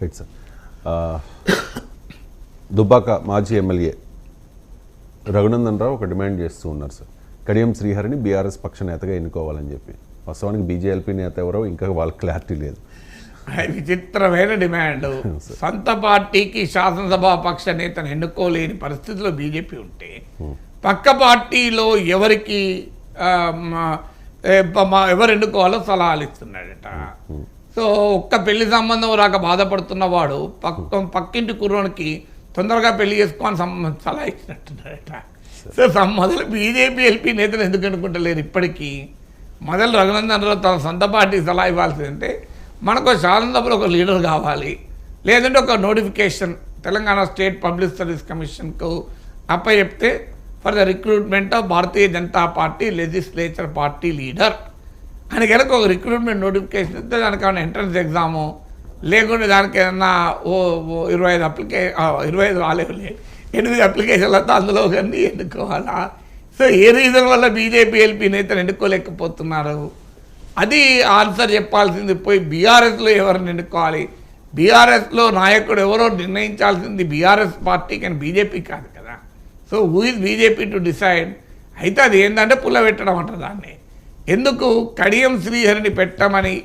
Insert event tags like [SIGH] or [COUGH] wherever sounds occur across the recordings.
Right sir Dubbaka మాజీ MLA Raghunandan Rao ఒక demand చేస్తూ ఉన్నారు సార్ కడియం శ్రీహరిని బీఆర్ఎస్ పక్ష నేతగా ఎన్నుకోవాలని చెప్పి. వాస్తవానికి బీజేఎల్పీ నేత ఎవరో ఇంకా వాళ్ళకి క్లారిటీ లేదు. విచిత్రమైన డిమాండ్. [LAUGHS] సొంత పార్టీకి శాసనసభ పక్ష నేతను ఎన్నుకోలేని పరిస్థితిలో బీజేపీ ఉంటే పక్క పార్టీలో ఎవరికి ఎవరు ఎన్నుకోవాలో సలహాలు ఇస్తున్నాడట. సో ఒక్క పెళ్ళి సంబంధం రాక బాధపడుతున్నవాడు పక్క పక్కింటి కుర్రోనికి తొందరగా పెళ్ళి చేసుకోవాలని సంబంధం సలహా ఇచ్చినట్టున్నారట సో మొదలు బీజేపీ ఎల్పీ నేతలు ఎందుకు అనుకుంటలేరు ఇప్పటికీ? మొదలు రఘునందనరావు తన సొంత పార్టీ సలహా ఇవ్వాల్సిందంటే మనకు శాసనసభలో ఒక లీడర్ కావాలి. లేదంటే ఒక notification Telangana state public service కమిషన్కు అప్ప చెప్తే for the recruitment of Bharatiya Janata party legislature party leader. అని కనుక ఒక రిక్రూట్మెంట్ నోటిఫికేషన్ ఇస్తే దానికి ఏమైనా ఎంట్రన్స్ ఎగ్జాము లేకుంటే దానికి ఏదన్నా ఓ ఓ ఇరవై ఐదు అప్లికే ఇరవై ఐదు రాలేవులే. ఎనిమిది అప్లికేషన్లతో అందులో కానీ ఎన్నుకోవాలా? సో ఏ రీజన్ వల్ల బీజేపీ ఎల్పీ నేతను ఎన్నుకోలేకపోతున్నారు? అది ఆన్సర్ చెప్పాల్సింది పోయి బీఆర్ఎస్లో ఎవరిని ఎన్నుకోవాలి? బీఆర్ఎస్లో నాయకుడు ఎవరో నిర్ణయించాల్సింది బీఆర్ఎస్ పార్టీ కానీ బీజేపీ కాదు కదా. So who is BJP to decide అయితే అది ఏంటంటే పుల్ల పెట్టడం అంటారు దాన్ని. ఎందుకు కడియం శ్రీహరిని పెట్టమని?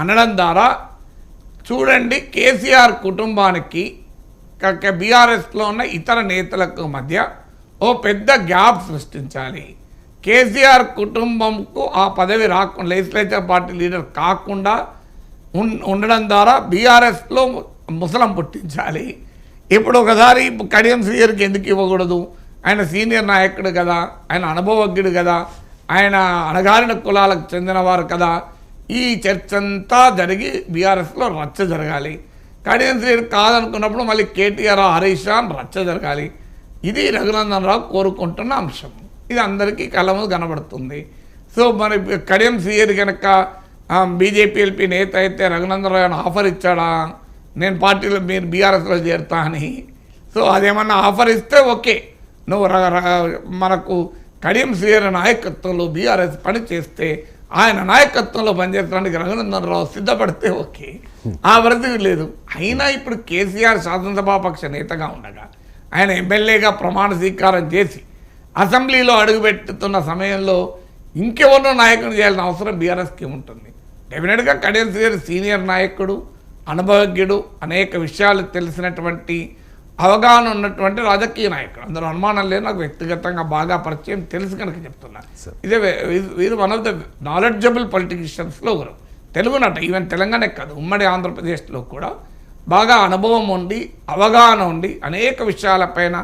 అనడం ద్వారా చూడండి కేసీఆర్ కుటుంబానికి బీఆర్ఎస్లో ఉన్న ఇతర నేతలకు మధ్య ఓ పెద్ద గ్యాప్ సృష్టించాలి. కేసీఆర్ కుటుంబంకు ఆ పదవి రాకుండా లెజిస్లేచర్ పార్టీ లీడర్ కాకుండా ఉండడం ద్వారా బీఆర్ఎస్లో ముసలం పుట్టించాలి. ఇప్పుడు ఒకసారి కడియం శ్రీహరికి ఎందుకు ఇవ్వకూడదు? ఆయన సీనియర్ నాయకుడు కదా ఆయన అనుభవజ్ఞుడు కదా ఆయన అణగారిన కులాలకు చెందినవారు కదా. ఈ చర్చ అంతా జరిగి బీఆర్ఎస్లో రచ్చ జరగాలి. కడియం శ్రీయర్ కాదనుకున్నప్పుడు మళ్ళీ కేటీఆర్ హరీష్ రామ్ రచ్చ జరగాలి. ఇది రఘునందన్ రావు కోరుకుంటున్న అంశం. ఇది అందరికీ కలము కనబడుతుంది. సో మరి కడియం సీఎర్ కనుక బీజేపీ ఎల్పీ నేత అయితే రఘునందన్ రావు ఆఫర్ ఇచ్చాడా? నేను పార్టీలో మీరు బీఆర్ఎస్లో చేరుతా అని. సో అదేమన్నా ఆఫర్ ఇస్తే ఓకే. నువ్వు ర- మనకు కడియం శ్రీయర్ నాయకత్వంలో బీఆర్ఎస్ పని చేస్తే ఆయన నాయకత్వంలో పనిచేయడానికి రఘునందనరావు సిద్ధపడితే ఓకే. ఆ పరిస్థితి లేదు. అయినా ఇప్పుడు కేసీఆర్ శాసనసభాపక్ష నేతగా ఉండగా ఆయన ఎమ్మెల్యేగా ప్రమాణ స్వీకారం చేసి అసెంబ్లీలో అడుగుపెట్టుతున్న సమయంలో ఇంకెవరినో నాయకుని చేయాల్సిన అవసరం బీఆర్ఎస్కి ఉంటుంది. డెఫినెట్గా కడియం శ్రీయర్ సీనియర్ నాయకుడు అనుభవజ్ఞుడు అనేక విషయాలు తెలిసినటువంటి అవగాహన ఉన్నటువంటి రాజకీయ నాయకుడు. అందులో అనుమానం లేదు నాకు వ్యక్తిగతంగా బాగా పరిచయం తెలుసు కనుక చెప్తున్నా. ఇదే వీరు వన్ ఆఫ్ ద నాలెడ్జబుల్ పొలిటీషియన్స్లో ఒకరు. తెలుగు నట ఈవెన్ తెలంగాణ కాదు ఉమ్మడి ఆంధ్రప్రదేశ్లో కూడా బాగా అనుభవం ఉండి అవగాహన ఉండి అనేక విషయాలపైన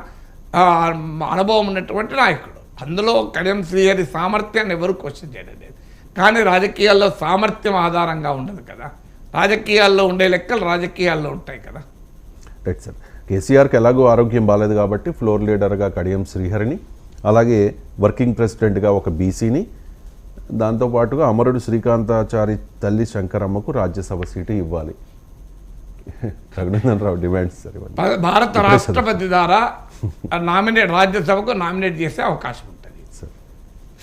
అనుభవం ఉన్నటువంటి నాయకుడు. అందులో కడియం శ్రీహరి సామర్థ్యాన్ని ఎవరు క్వశ్చన్ చేయడం లేదు. కానీ రాజకీయాల్లో సామర్థ్యం ఆధారంగా ఉండదు కదా. రాజకీయాల్లో ఉండే లెక్కలు రాజకీయాల్లో ఉంటాయి కదా. రైట్ సార్ కేసీఆర్కి ఎలాగో ఆరోగ్యం బాగాలేదు కాబట్టి ఫ్లోర్ లీడర్గా కడియం శ్రీహరిని అలాగే వర్కింగ్ ప్రెసిడెంట్గా ఒక బీసీని దాంతోపాటుగా అమరుడు శ్రీకాంతాచారి తల్లి శంకరమ్మకు రాజ్యసభ సీటు ఇవ్వాలి. రఘునందన్ రావు డిమాండ్స్ భారత రాష్ట్రపతి ద్వారా నామినేట్ రాజ్యసభకు నామినేట్ చేసే అవకాశం ఉంటుంది.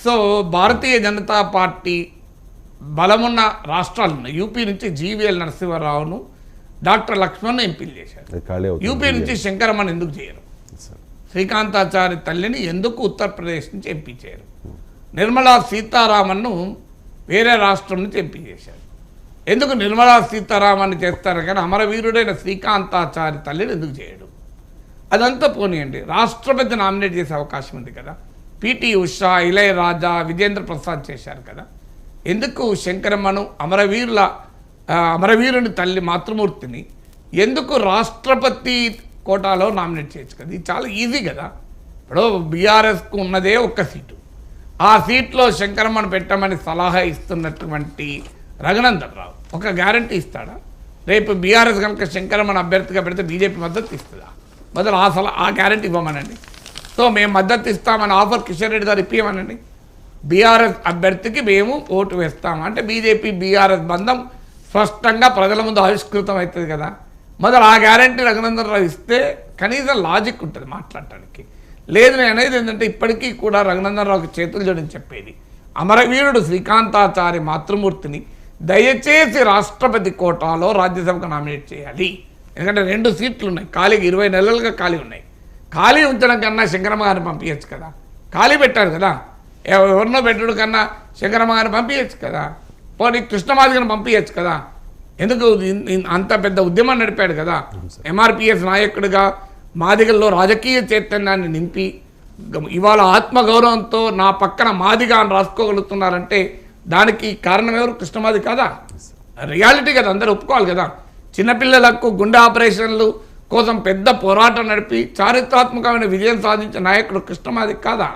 సో భారతీయ జనతా పార్టీ బలమున్న రాష్ట్రాలు ఉన్నాయి యూపీ నుంచి జీవీఎల్ నరసింహారావును డాక్టర్ లక్ష్మణ్ ఎంపీలు చేశారు? యూపీ నుంచి శంకరమ్మని ఎందుకు చేయరు? శ్రీకాంతాచారి తల్లిని ఎందుకు ఉత్తరప్రదేశ్ నుంచి ఎంపీ చేయరు నిర్మలా సీతారామన్ను వేరే రాష్ట్రం నుంచి ఎంపీ చేశారు ఎందుకు నిర్మలా సీతారామన్ చేస్తారు? కానీ అమరవీరుడైన శ్రీకాంతాచారి తల్లిని ఎందుకు చేయడు? అదంతా పోనీయండి. రాష్ట్రపతి నామినేట్ చేసే అవకాశం ఉంది కదా. పిటి ఉషా ఇళయరాజా విజేంద్ర ప్రసాద్ చేశారు కదా. ఎందుకు శంకరమ్మను అమరవీరుల అమరవీరుని తల్లి మాతృమూర్తిని ఎందుకు రాష్ట్రపతి కోటాలో నామినేట్ చేయొచ్చు కదా ఇది చాలా ఈజీ కదా. ఇప్పుడు బీఆర్ఎస్కు ఉన్నదే ఒక్క సీటు. ఆ సీట్లో శంకరమ్మను పెట్టమని సలహా ఇస్తున్నటువంటి రఘునందన్ రావు ఒక గ్యారంటీ ఇస్తాడా? రేపు బీఆర్ఎస్ కనుక శంకరమ్మను అభ్యర్థిగా పెడితే బీజేపీ మద్దతు ఇస్తుందా? మొదలు ఆ సలహా ఆ గ్యారంటీ ఇవ్వమనండి. సో మేము మద్దతు ఇస్తామని ఆఫర్ కిషన్ రెడ్డి గారు ఇప్పియమనండి. బీఆర్ఎస్ అభ్యర్థికి మేము ఓటు వేస్తాము? అంటే బీజేపీ బీఆర్ఎస్ బంధం స్పష్టంగా ప్రజల ముందు ఆవిష్కృతం అవుతుంది కదా. మొదలు ఆ గ్యారంటీ రఘునందనరావు ఇస్తే కనీసం లాజిక్ ఉంటుంది మాట్లాడటానికి. లేదు నేను అనేది ఏంటంటే ఇప్పటికీ కూడా రఘునందనరావుకి చేతులు చూడని చెప్పేది. అమరవీరుడు శ్రీకాంతాచారి మాతృమూర్తిని దయచేసి రాష్ట్రపతి కోటాలో రాజ్యసభకు నామినేట్ చేయాలి. ఎందుకంటే రెండు సీట్లు ఉన్నాయి. ఖాళీకి ఇరవై నెలలుగా ఖాళీ ఉన్నాయి. ఖాళీ ఉంచడం కన్నా శంకరమ్మ గారిని పంపించచ్చు కదా. ఖాళీ పెట్టారు కదా. ఎవరినో పెట్టడం కన్నా శంకరమ్మ గారిని పంపించచ్చు కదా. పోనీ కృష్ణమాదిగని పంపించచ్చు కదా. ఎందుకు అంత పెద్ద ఉద్యమం నడిపాడు కదా. ఎంఆర్పిఎస్ నాయకుడిగా మాదిగల్లో రాజకీయ చైతన్యాన్ని నింపి ఇవాళ ఆత్మగౌరవంతో నా పక్కన మాదిగా అని రాసుకోగలుగుతున్నారంటే దానికి కారణం ఎవరు? కృష్ణమాది కాదా? రియాలిటీ కదా అందరూ ఒప్పుకోవాలి కదా. చిన్నపిల్లలకు గుండె ఆపరేషన్లు కోసం పెద్ద పోరాటం నడిపి చారిత్రాత్మకమైన విజయం సాధించిన నాయకుడు కృష్ణమాది కాదా?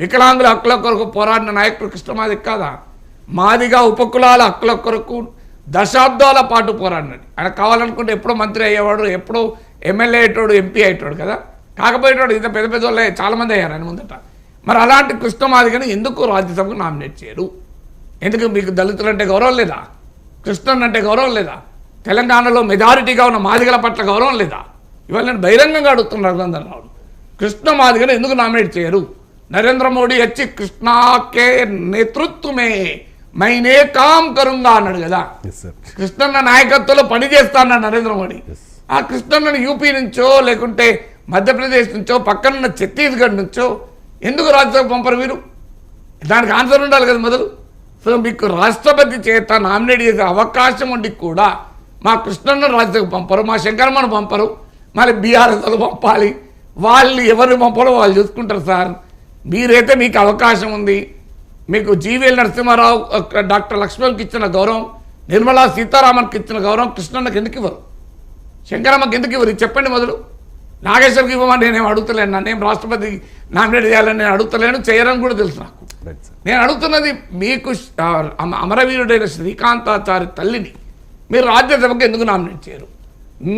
వికలాంగుల హక్కుల కొరకు పోరాడిన నాయకుడు కృష్ణమాది కాదా? మాదిగా ఉపకులాల హక్కుల కొరకు దశాబ్దాల పాటు పోరాడినాడు ఆయన కావాలనుకుంటే ఎప్పుడో మంత్రి అయ్యేవాడు ఎప్పుడో ఎమ్మెల్యే అయ్యేటోడు ఎంపీ అయ్యేటోడు కదా. కాకపోయేటోడు ఇంత పెద్ద పెద్ద వాళ్ళే చాలామంది అయ్యారు ఆయన ముందట. మరి అలాంటి కృష్ణమాదిగని ఎందుకు రాజ్యసభకు నామినేట్ చేయరు? ఎందుకు మీకు దళితులు అంటే గౌరవం లేదా? కృష్ణన్ అంటే గౌరవం లేదా? తెలంగాణలో మెజారిటీగా ఉన్న మాదిగల పట్ల గౌరవం లేదా? ఇవాళ నేను బహిరంగంగా అడుగుతున్నాను రఘునందన్ రావు కృష్ణమాదిగని ఎందుకు నామినేట్ చేయరు? నరేంద్ర మోడీ వచ్చి కృష్ణాకే నేతృత్వమే మైనే కామ్ కరుంగా అన్నాడు కదా. కృష్ణన్న నాయకత్వంలో పని చేస్తానన్నాడు నరేంద్ర మోడీ. ఆ కృష్ణన్నను యూపీ నుంచో లేకుంటే మధ్యప్రదేశ్ నుంచో పక్కనున్న ఛత్తీస్గఢ్ నుంచో ఎందుకు రాజ్యసభ పంపరు మీరు దానికి ఆన్సర్ ఉండాలి కదా మొదలు. సో మీకు రాష్ట్రపతి చేత నామినేట్ చేసే అవకాశం ఉండి కూడా మా కృష్ణన్న రాజ్యసభ పంపరు మా శంకరమ్మను పంపరు మళ్ళీ బీఆర్ఎస్ వాళ్ళు పంపాలి. వాళ్ళు ఎవరు పంపాలో వాళ్ళు చూసుకుంటారు సార్. మీరైతే మీకు అవకాశం ఉంది. మీకు జీవీఎల్ నరసింహారావు డాక్టర్ లక్ష్మణ్కి ఇచ్చిన గౌరవం నిర్మలా సీతారామన్కి ఇచ్చిన గౌరవం కృష్ణన్నకి ఎందుకు ఇవ్వరు? శంకరమ్మకి ఎందుకు ఇవ్వరు? చెప్పండి మొదలు. నాగేశ్వరికి ఇవ్వమని నేనేం అడుగుతలేను. నన్నేం రాష్ట్రపతి నామినేట్ చేయాలని నేను అడుగుతలేను. చేయరని కూడా తెలుసు నాకు. నేను అడుగుతున్నది మీకు అమరవీరుడైన శ్రీకాంతాచారి తల్లిని. మీరు రాజ్యసభకు ఎందుకు నామినేట్ చేయరు?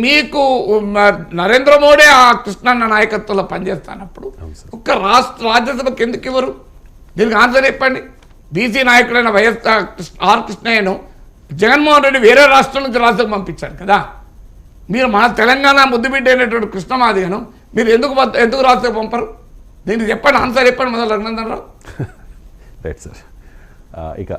మీకు నరేంద్ర మోడీ ఆ కృష్ణన్న నాయకత్వంలో పనిచేస్తున్నప్పుడు ఒక్క రాష్ట్ర రాజ్యసభకు ఎందుకు ఇవ్వరు? దీనికి ఆన్సర్ చెప్పండి. బీసీ నాయకుడైన వైఎస్ కృష్ణ- ఆర్ కృష్ణయ్యను జగన్మోహన్ రెడ్డి వేరే రాష్ట్రం నుంచి రాష్ట్రం పంపించారు కదా. మీరు మన తెలంగాణ ముద్దుబిడ్డ అయినటువంటి కృష్ణమాదిగను మీరు ఎందుకు ఎందుకు రాష్ట్రం పంపరు? దీనికి చెప్పండి ఆన్సర్ చెప్పండి మొదలు రఘునందన్ రావు. [LAUGHS] రైట్ సార్ ఇక